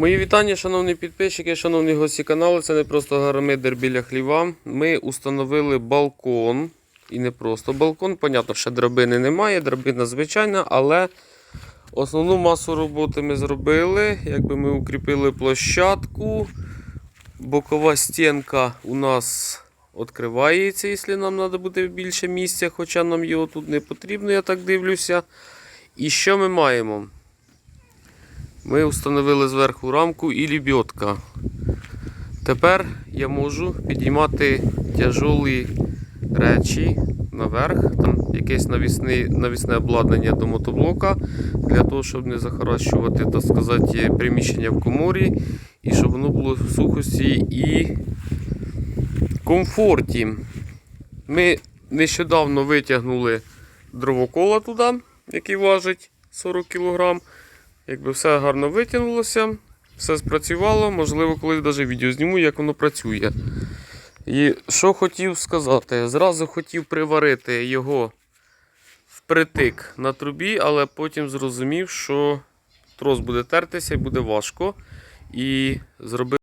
Мої вітання, шановні підписчики, шановні гості каналу. Це не просто гармидер біля хліва. Ми установили балкон. І не просто балкон. Понятно, ще драбини немає, драбина звичайна, але основну масу роботи ми зробили. Якби ми укріпили площадку. Бокова стінка у нас відкривається, якщо нам треба буде більше місця, хоча нам його тут не потрібно, я так дивлюся. І що ми маємо? Ми встановили зверху рамку і лебідка. Тепер я можу підіймати тяжолі речі наверх, там якесь навісне, навісне обладнання до мотоблока, для того, щоб не захаращувати так сказати, приміщення в коморі, і щоб воно було в сухості і комфорті. Ми нещодавно витягнули дровокола туди, який важить 40 кг. Якби все гарно витягнулося, все спрацювало, можливо, колись навіть відео зніму, як воно працює. І що хотів сказати? Зразу хотів приварити його впритик на трубі, але потім зрозумів, що трос буде тертися і буде важко. І зробив